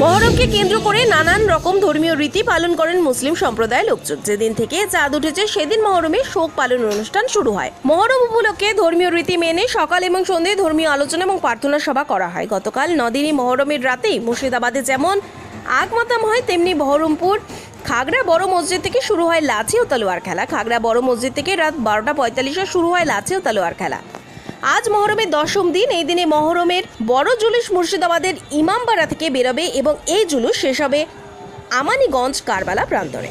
মহরমকে কেন্দ্র করে নানান রকম ধর্মীয় রীতি পালন করেন মুসলিম সম্প্রদায়ের লোকজন। যেদিন থেকে চাঁদ উঠেছে, সেদিন মহরমে শোক পালন অনুষ্ঠান শুরু হয়। মহরম উপলক্ষে ধর্মীয় রীতি মেনে সকাল এবং সন্ধ্যে ধর্মীয় আলোচনা এবং প্রার্থনা সভা করা হয়। গতকাল নদিনী মহরমের রাতেই মুর্শিদাবাদে যেমন আগমাতাম হয়, তেমনি বহরমপুর খাগড়া বড় মসজিদ থেকে শুরু হয় লাচি ও তলোয়ার খেলা। খাগড়া বড় মসজিদ থেকে রাত বারোটা পঁয়তাল্লিশে শুরু হয় লাচি ও তলোয়ার খেলা। আজ মহরমের দশম দিন, এই দিনে মহরমের বড় জুলুস মুর্শিদাবাদের ইমামবাড়া থেকে বেরোবে এবং এই জুলুস শেষ হবে আমানিগঞ্জ কারবালা প্রান্তরে।